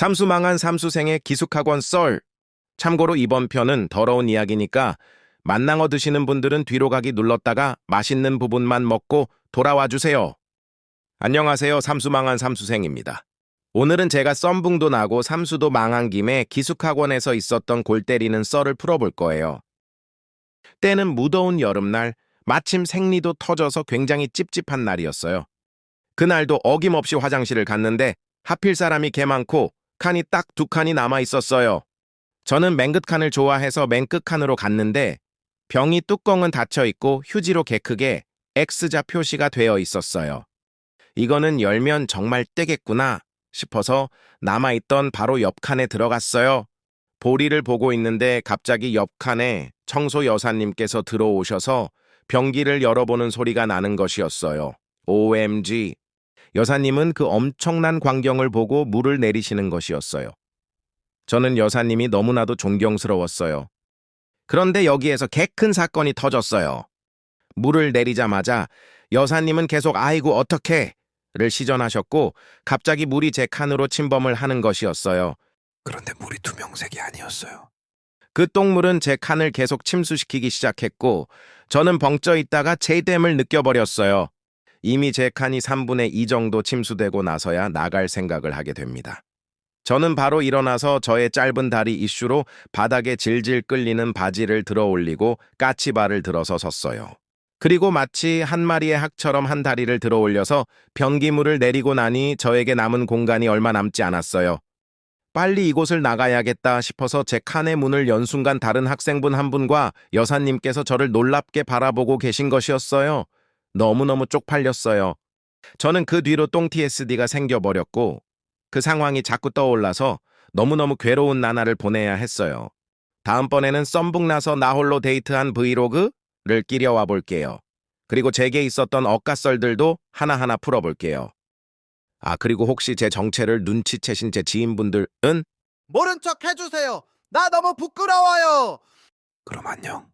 삼수 망한 삼수생의 기숙학원 썰. 참고로 이번 편은 더러운 이야기니까 만낭어 드시는 분들은 뒤로 가기 눌렀다가 맛있는 부분만 먹고 돌아와 주세요. 안녕하세요. 삼수망한 삼수생입니다. 오늘은 제가 썸붕도 나고 삼수도 망한 김에 기숙학원에서 있었던 골 때리는 썰을 풀어볼 거예요. 때는 무더운 여름날, 마침 생리도 터져서 굉장히 찝찝한 날이었어요. 그날도 어김없이 화장실을 갔는데 하필 사람이 개 많고 칸이 딱 두 칸이 남아 있었어요. 저는 맹끝 칸을 좋아해서 맹끝 칸으로 갔는데 병이 뚜껑은 닫혀 있고 휴지로 개 크게 X자 표시가 되어 있었어요. 이거는 열면 정말 떼겠구나 싶어서 남아있던 바로 옆 칸에 들어갔어요. 보리를 보고 있는데 갑자기 옆 칸에 청소 여사님께서 들어오셔서 변기를 열어보는 소리가 나는 것이었어요. OMG. 여사님은 그 엄청난 광경을 보고 물을 내리시는 것이었어요. 저는 여사님이 너무나도 존경스러웠어요. 그런데 여기에서 개 큰 사건이 터졌어요. 물을 내리자마자 여사님은 계속 아이고 어떡해 를 시전하셨고 갑자기 물이 제 칸으로 침범을 하는 것이었어요. 그런데 물이 투명색이 아니었어요. 그 똥물은 제 칸을 계속 침수시키기 시작했고 저는 벙쪄 있다가 제댐을 느껴버렸어요. 이미 제 칸이 3분의 2 정도 침수되고 나서야 나갈 생각을 하게 됩니다. 저는 바로 일어나서 저의 짧은 다리 이슈로 바닥에 질질 끌리는 바지를 들어 올리고 까치발을 들어서 섰어요. 그리고 마치 한 마리의 학처럼 한 다리를 들어 올려서 변기물을 내리고 나니 저에게 남은 공간이 얼마 남지 않았어요. 빨리 이곳을 나가야겠다 싶어서 제 칸의 문을 연 순간 다른 학생분 한 분과 여사님께서 저를 놀랍게 바라보고 계신 것이었어요. 너무너무 쪽팔렸어요. 저는 그 뒤로 똥 TSD가 생겨버렸고 그 상황이 자꾸 떠올라서 너무너무 괴로운 나날을 보내야 했어요. 다음번에는 썸북 나서 나 홀로 데이트한 브이로그를 끼려와 볼게요. 그리고 제게 있었던 억가썰들도 하나하나 풀어볼게요. 아, 그리고 혹시 제 정체를 눈치채신 제 지인분들은 모른 척 해주세요. 나 너무 부끄러워요. 그럼 안녕.